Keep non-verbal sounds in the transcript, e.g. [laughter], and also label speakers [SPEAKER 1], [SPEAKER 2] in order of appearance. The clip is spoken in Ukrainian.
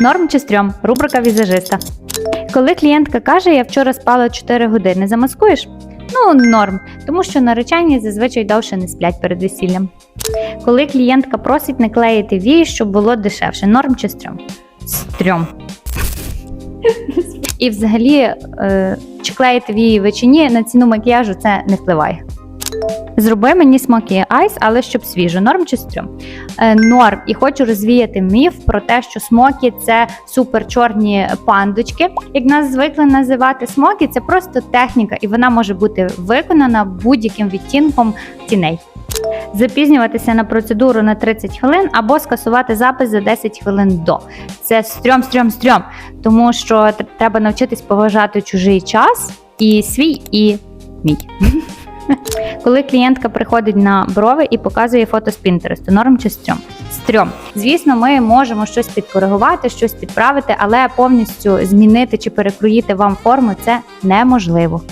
[SPEAKER 1] Норм чи стрьом? Рубрика візажиста. Коли клієнтка каже, я вчора спала 4 години, замаскуєш? Ну, норм, тому що наречені зазвичай довше не сплять перед весіллям. Коли клієнтка просить не клеїти вії, щоб було дешевше, норм чи стрьом? Стрьом. І взагалі, е, чи клеїти вії ви чи ні, на ціну макіяжу це не впливає. Зроби мені смокі айс, але щоб свіжо. Норм чи стрьом? Е, норм. І хочу розвіяти міф про те, що смокі це супер чорні пандочки. Як нас звикли називати смокі, це просто техніка, і вона може бути виконана будь-яким відтінком тіней. Запізнюватися на процедуру на 30 хвилин або скасувати запис за 10 хвилин до. Це стрьом, стрьом, стрьом. Тому що треба навчитись поважати чужий час і свій, і мій. [laughs] [laughs] Коли клієнтка приходить на брови і показує фото з Пінтересту, норм чи стрьом? Стрьом. Звісно, ми можемо щось підкоригувати, щось підправити, але повністю змінити чи перекроїти вам форму це неможливо.